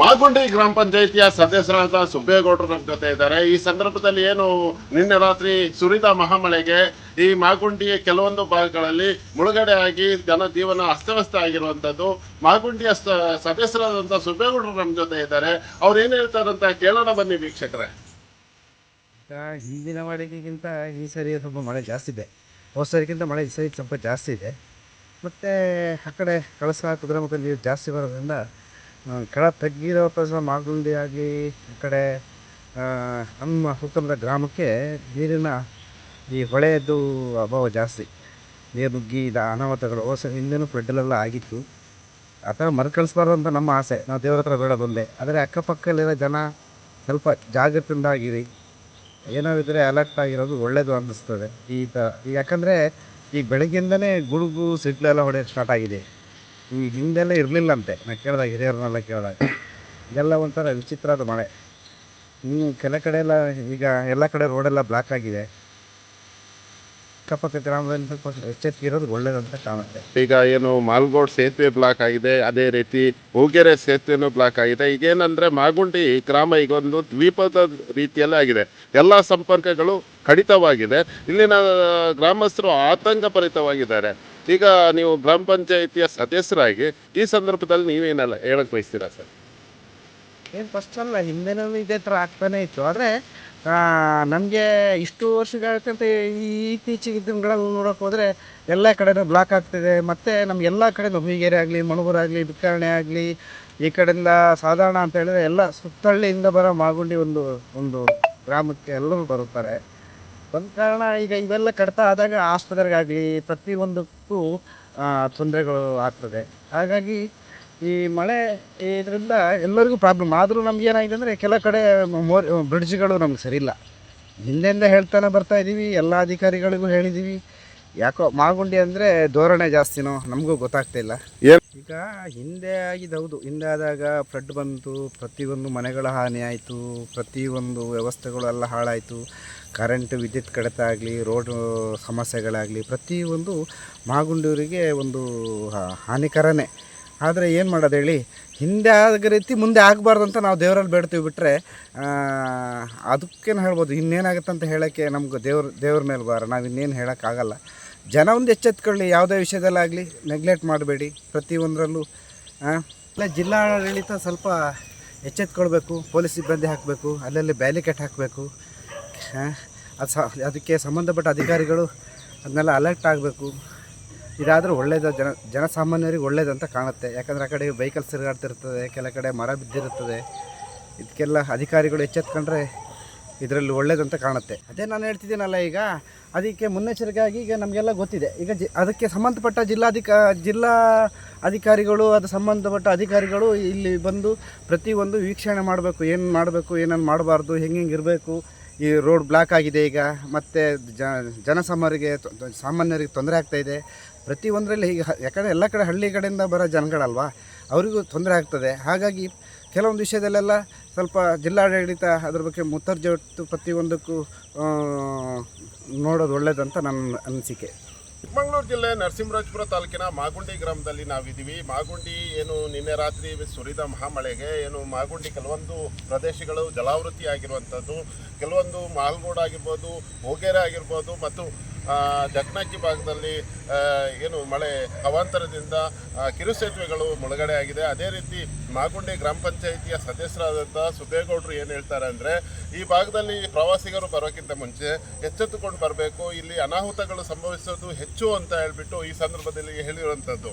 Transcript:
ಮಾಗುಂಡಿ ಗ್ರಾಮ ಪಂಚಾಯಿತಿಯ ಸದಸ್ಯರಾದ ಸುಬ್ಬೇಗೌಡರು ನಮ್ಮ ಜೊತೆ ಇದ್ದಾರೆ. ಈ ಸಂದರ್ಭದಲ್ಲಿ ಏನು ನಿನ್ನೆ ರಾತ್ರಿ ಸುರಿದ ಮಹಾಮಳೆಗೆ ಈ ಮಾಗುಂಡಿಯ ಕೆಲವೊಂದು ಭಾಗಗಳಲ್ಲಿ ಮುಳುಗಡೆ ಆಗಿ ಜನಜೀವನ ಅಸ್ತವ್ಯಸ್ತ ಆಗಿರುವಂತದ್ದು ಮಾಗುಂಡಿಯ ಸದಸ್ಯರಾದಂತ ಸುಬ್ಬೇಗೌಡರು ನಮ್ಮ ಜೊತೆ ಇದ್ದಾರೆ. ಅವ್ರು ಏನ್ ಹೇಳ್ತಾರಂತ ಕೇಳೋಣ ಬನ್ನಿ ವೀಕ್ಷಕರೇ. ಹಿಂದಿನ ಮಳೆಗಿಂತ ಈ ಸರಿ ಸ್ವಲ್ಪ ಮಳೆ ಜಾಸ್ತಿ ಇದೆ. ಹೋದ ಸರಿಗಿಂತ ಮಳೆ ಈ ಸರಿ ಸ್ವಲ್ಪ ಜಾಸ್ತಿ ಇದೆ. ಮತ್ತು ಆ ಕಡೆ ಕಳಸ ಮತ್ತೆ ನೀರು ಜಾಸ್ತಿ ಬರೋದ್ರಿಂದ ಕೆಳ ತಗ್ಗಿರೋ ಪ್ರದೇಶ ಮಾಗುಂಡಿಯಾಗಿ ಈ ಕಡೆ ನಮ್ಮ ಸುತ್ತಮುತ್ತ ಗ್ರಾಮಕ್ಕೆ ನೀರಿನ ಈ ಹೊಳೆಯದ್ದು ಅಭಾವ ಜಾಸ್ತಿ. ನೀರು ನುಗ್ಗಿ, ಇದು ಅನಾಹುತಗಳು ಹೊಸ ಹಿಂದೆನೂ ಫ್ಲಡ್ಡಲ್ಲೆಲ್ಲ ಆಗಿತ್ತು. ಆ ಥರ ಮರುಕಳಿಸ್ಬಾರ್ದು ಅಂತ ನಮ್ಮ ಆಸೆ. ನಾವು ದೇವ್ರ ಹತ್ರ ಬೇಡೋದೊಂದೇ ಆದರೆ ಅಕ್ಕಪಕ್ಕದಲ್ಲಿರೋ ಜನ ಸ್ವಲ್ಪ ಜಾಗೃತಿಯಿಂದ ಆಗಿರಿ ಅಲರ್ಟ್ ಆಗಿರೋದು ಒಳ್ಳೆಯದು ಅನ್ನಿಸ್ತದೆ. ಈ ಥರ ಯಾಕಂದರೆ ಈಗ ಬೆಳಗ್ಗಿಂದನೇ ಗುಡುಗು, ಸಿಡ್ಲೆಲ್ಲ ಹೊಡೆಯೋಕ್ಕೆ ಸ್ಟಾರ್ಟ್ ಆಗಿದೆ. ಈ ಹಿಂದೆಲ್ಲ ಇರಲಿಲ್ಲಂತೆ. ನಾನು ಕೇಳಿದಾಗ ಹಿರಿಯರನ್ನೆಲ್ಲ ಕೇಳಿದಾಗ ಇದೆಲ್ಲ ಒಂಥರ ವಿಚಿತ್ರದ ಮಳೆ. ಇನ್ನು ಕೆಲ ಕಡೆ ಎಲ್ಲ ಈಗ ಎಲ್ಲ ಕಡೆ ರೋಡೆಲ್ಲ ಬ್ಲಾಕ್ ಆಗಿದೆ. ಅಕ್ಕಪಕ್ಕ ಗ್ರಾಮದಲ್ಲಿ ಸ್ವಲ್ಪ ಎಚ್ಚರಿಕೆ ಇರೋದು ಒಳ್ಳೇದಂತ ಕಾಣುತ್ತೆ. ಈಗ ಏನು ಮಾಲ್ಗೋಡ್ ಸೇತುವೆ ಬ್ಲಾಕ್ ಆಗಿದೆ. ಅದೇ ರೀತಿ ಹೂಗೆರೆ ಸೇತುವೆನೂ ಬ್ಲಾಕ್ ಆಗಿದೆ. ಈಗೇನಂದ್ರೆ ಮಾಗುಂಡಿ ಗ್ರಾಮ ಈಗ ಒಂದು ದ್ವೀಪದ ರೀತಿಯಲ್ಲೇ ಆಗಿದೆ. ಎಲ್ಲ ಸಂಪರ್ಕಗಳು ಕಡಿತವಾಗಿದೆ. ಇಲ್ಲಿನ ಗ್ರಾಮಸ್ಥರು ಆತಂಕಭರಿತವಾಗಿದ್ದಾರೆ ಈಗ ನೀವು ಗ್ರಾಮ ಪಂಚಾಯಿತಿಯ ಸದಸ್ಯರಾಗಿ, ಈ ಸಂದರ್ಭದಲ್ಲಿ ನೀವೇನಲ್ಲ ಹೇಳಕ್ ಬಯಸ್ತೀರಾ ಸರ್? ಏನು ಫಸ್ಟ್ ಅಲ್ಲ, ಹಿಂದೆನೂ ಇದೇ ಥರ ಆಗ್ತಾನೆ ಇತ್ತು. ಆದರೆ ನಮಗೆ ಇಷ್ಟು ವರ್ಷಗಳಕ್ಕಂತ ಈ ಇತ್ತೀಚೆಗೆ ದಿನಗಳಲ್ಲಿ ನೋಡೋಕೆ ಹೋದರೆ, ಎಲ್ಲ ಕಡೆನೂ ಬ್ಲಾಕ್ ಆಗ್ತಿದೆ. ಮತ್ತು ನಮ್ಮ ಎಲ್ಲ ಕಡೆ ಹುಯಿಗೆರೆ ಆಗಲಿ, ಮಣಬೂರು ಆಗಲಿ ಬಿಕ್ಕರಣೆ ಆಗಲಿ, ಈ ಕಡೆಯಿಂದ ಸಾಧಾರಣ ಅಂತ ಹೇಳಿದ್ರೆ ಎಲ್ಲ ಸುತ್ತಳ್ಳಿಯಿಂದ ಬರೋ ಮಾಗುಂಡಿ ಒಂದು ಒಂದು ಗ್ರಾಮಕ್ಕೆ ಎಲ್ಲರೂ ಬರುತ್ತಾರೆ. ಒಂದು ಕಾರಣ ಈಗ ಇವೆಲ್ಲ ಕಡಿತ ಆದಾಗ ಆಸ್ಪತ್ರೆಗಾಗಲಿ ಪ್ರತಿಯೊಂದಕ್ಕೂ ತೊಂದರೆಗಳು ಆಗ್ತದೆ. ಹಾಗಾಗಿ ಈ ಮಳೆ ಇದರಿಂದ ಎಲ್ಲರಿಗೂ ಪ್ರಾಬ್ಲಮ್ ಆದರೂ ನಮ್ಗೆ ಏನಾಗಿದೆ ಅಂದರೆ ಕೆಲ ಕಡೆ ಮೋರ್, ಬ್ರಿಡ್ಜ್ಗಳು ನಮ್ಗೆ ಸರಿಯಿಲ್ಲ. ಹಿಂದೆಂದ ಹೇಳ್ತಾನೆ ಬರ್ತಾ ಇದ್ದೀವಿ ಎಲ್ಲ ಅಧಿಕಾರಿಗಳಿಗೂ ಹೇಳಿದ್ದೀವಿ ಯಾಕೋ ಮಾಗುಂಡಿ ಅಂದರೆ ಧೋರಣೆ ಜಾಸ್ತಿನೋ ನಮಗೂ ಗೊತ್ತಾಗ್ತಾ ಇಲ್ಲ. ಈಗ ಹಿಂದೆ ಆಗಿದೆ ಹೌದು ಹಿಂದೆ ಆದಾಗ ಫ್ಲಡ್ ಬಂತು ಪ್ರತಿಯೊಂದು ಮನೆಗಳ ಹಾನಿ ಆಯಿತು ಪ್ರತಿಯೊಂದು ವ್ಯವಸ್ಥೆಗಳು ಎಲ್ಲ ಹಾಳಾಯಿತು. ಕರೆಂಟ್ ವಿದ್ಯುತ್ ಕಡಿತ ಆಗಲಿ ರೋಡ್ ಸಮಸ್ಯೆಗಳಾಗಲಿ ಪ್ರತಿಯೊಂದು ಮಾಗುಂಡಿಯವರಿಗೆ ಒಂದು ಹಾನಿಕರನೇ. ಆದರೆ ಏನು ಮಾಡೋದು ಹೇಳಿ ಹಿಂದೆ ಆದ ರೀತಿ ಮುಂದೆ ಆಗಬಾರ್ದು ಅಂತ ನಾವು ದೇವರಲ್ಲಿ ಬೇಡ್ತೀವಿ ಬಿಟ್ಟರೆ ಅದಕ್ಕೇನು ಹೇಳ್ಬೋದು ಇನ್ನೇನಾಗುತ್ತೆ ಅಂತ ಹೇಳೋಕ್ಕೆ ನಮ್ಗೆ ದೇವ್ರ ದೇವ್ರ ಮೇಲೆ ಬಾರ ನಾವು ಇನ್ನೇನು ಹೇಳೋಕ್ಕಾಗಲ್ಲ. ಜನ ಒಂದು ಎಚ್ಚೆತ್ಕೊಳ್ಳಿ, ಯಾವುದೇ ವಿಷಯದಲ್ಲಾಗಲಿ ನೆಗ್ಲೆಕ್ಟ್ ಮಾಡಬೇಡಿ ಪ್ರತಿಯೊಂದರಲ್ಲೂ ಇಲ್ಲ, ಜಿಲ್ಲಾಡಳಿತ ಸ್ವಲ್ಪ ಎಚ್ಚೆತ್ಕೊಳ್ಬೇಕು, ಪೊಲೀಸ್ ಸಿಬ್ಬಂದಿ ಹಾಕಬೇಕು, ಅಲ್ಲಲ್ಲಿ ಬ್ಯಾಲಿಕೆಟ್ ಹಾಕಬೇಕು ಅದು ಸ, ಅದಕ್ಕೆ ಸಂಬಂಧಪಟ್ಟ ಅಧಿಕಾರಿಗಳು ಅದನ್ನೆಲ್ಲ ಅಲರ್ಟ್ ಆಗಬೇಕು. ಇದಾದರೂ ಒಳ್ಳೇದು, ಜನ, ಜನಸಾಮಾನ್ಯರಿಗೆ ಒಳ್ಳೇದಂತ ಕಾಣುತ್ತೆ. ಯಾಕಂದರೆ ಆ ಕಡೆ ವೆಹಿಕಲ್ಸ್ ತಿರುಗಾಡ್ತಿರ್ತದೆ, ಕೆಲ ಕಡೆ ಮರ ಬಿದ್ದಿರುತ್ತದೆ. ಇದಕ್ಕೆಲ್ಲ ಅಧಿಕಾರಿಗಳು ಎಚ್ಚೆತ್ಕೊಂಡ್ರೆ ಇದರಲ್ಲಿ ಒಳ್ಳೇದಂತ ಕಾಣುತ್ತೆ. ಅದೇ ನಾನು ಹೇಳ್ತಿದ್ದೀನಲ್ಲ ಈಗ, ಅದಕ್ಕೆ ಮುನ್ನೆಚ್ಚರಿಕೆಯಾಗಿ ಈಗ ನಮಗೆಲ್ಲ ಗೊತ್ತಿದೆ. ಈಗ ಜಿ, ಅದಕ್ಕೆ ಸಂಬಂಧಪಟ್ಟ ಜಿಲ್ಲಾಧಿಕ, ಜಿಲ್ಲಾ ಅಧಿಕಾರಿಗಳು, ಅದು ಸಂಬಂಧಪಟ್ಟ ಅಧಿಕಾರಿಗಳು ಇಲ್ಲಿ ಬಂದು ಪ್ರತಿಯೊಂದು ವೀಕ್ಷಣೆ ಮಾಡಬೇಕು, ಏನು ಮಾಡಬೇಕು ಏನನ್ನು ಮಾಡಬಾರ್ದು, ಹೆಂಗೆ ಹೆಂಗೆ ಇರಬೇಕು, ಈ ರೋಡ್ ಬ್ಲಾಕ್ ಆಗಿದೆ ಈಗ, ಮತ್ತು ಜನಸಾಮಾನ್ಯರಿಗೆ ಸಾಮಾನ್ಯರಿಗೆ ತೊಂದರೆ ಆಗ್ತಾಯಿದೆ ಪ್ರತಿಯೊಂದರಲ್ಲಿ ಈಗ ಯಾಕಂದರೆ ಎಲ್ಲ ಕಡೆ ಹಳ್ಳಿ ಕಡೆಯಿಂದ ಬರೋ ಜನಗಳಲ್ವಾ, ಅವರಿಗೂ ತೊಂದರೆ ಆಗ್ತದೆ. ಹಾಗಾಗಿ ಕೆಲವೊಂದು ವಿಷಯದಲ್ಲೆಲ್ಲ ಸ್ವಲ್ಪ ಜಿಲ್ಲಾಡಳಿತ ಅದ್ರ ಬಗ್ಗೆ ಮುತರ್ಜೆ ಪ್ರತಿಯೊಂದಕ್ಕೂ ನೋಡೋದು ಒಳ್ಳೇದಂತ ನನ್ನ ಅನಿಸಿಕೆ. ಚಿಕ್ಕಮಗಳೂರು ಜಿಲ್ಲೆ ನರಸಿಂಹರಾಜಪುರ ತಾಲೂಕಿನ ಮಾಗುಂಡಿ ಗ್ರಾಮದಲ್ಲಿ ನಾವಿದ್ದೀವಿ. ಮಾಗುಂಡಿ ಏನು ನಿನ್ನೆ ರಾತ್ರಿ ಸುರಿದ ಮಹಾಮಳೆಗೆ ಏನು ಮಾಗುಂಡಿ ಕೆಲವೊಂದು ಪ್ರದೇಶಗಳು ಜಲಾವೃತಿ ಆಗಿರುವಂಥದ್ದು ಕೆಲವೊಂದು ಮಾಲ್ಗೋಡ್ ಆಗಿರ್ಬೋದು ಹೋಗೇರೆ ಆಗಿರ್ಬೋದು ಮತ್ತು ಆ, ಜಕ್ನಕ್ಕಿ ಭಾಗದಲ್ಲಿ ಏನು ಮಳೆ ಅವಾಂತರದಿಂದ ಕಿರುಸೇತುವೆಗಳು ಕಿರು ಸೇತುವೆಗಳು ಮುಳುಗಡೆ ಆಗಿದೆ. ಅದೇ ರೀತಿ ಮಾಗುಂಡಿ ಗ್ರಾಮ ಪಂಚಾಯಿತಿಯ ಸದಸ್ಯರಾದಂಥ ಸುಬೇಗೌಡರು ಏನು ಹೇಳ್ತಾರೆ ಅಂದರೆ ಈ ಭಾಗದಲ್ಲಿ ಪ್ರವಾಸಿಗರು ಬರೋಕ್ಕಿಂತ ಮುಂಚೆ ಎಚ್ಚೆತ್ತುಕೊಂಡು ಬರಬೇಕು. ಇಲ್ಲಿ ಅನಾಹುತಗಳು ಸಂಭವಿಸೋದು ಹೆಚ್ಚು ಅಂತ ಹೇಳ್ಬಿಟ್ಟು ಈ ಸಂದರ್ಭದಲ್ಲಿ ಹೇಳಿರುವಂಥದ್ದು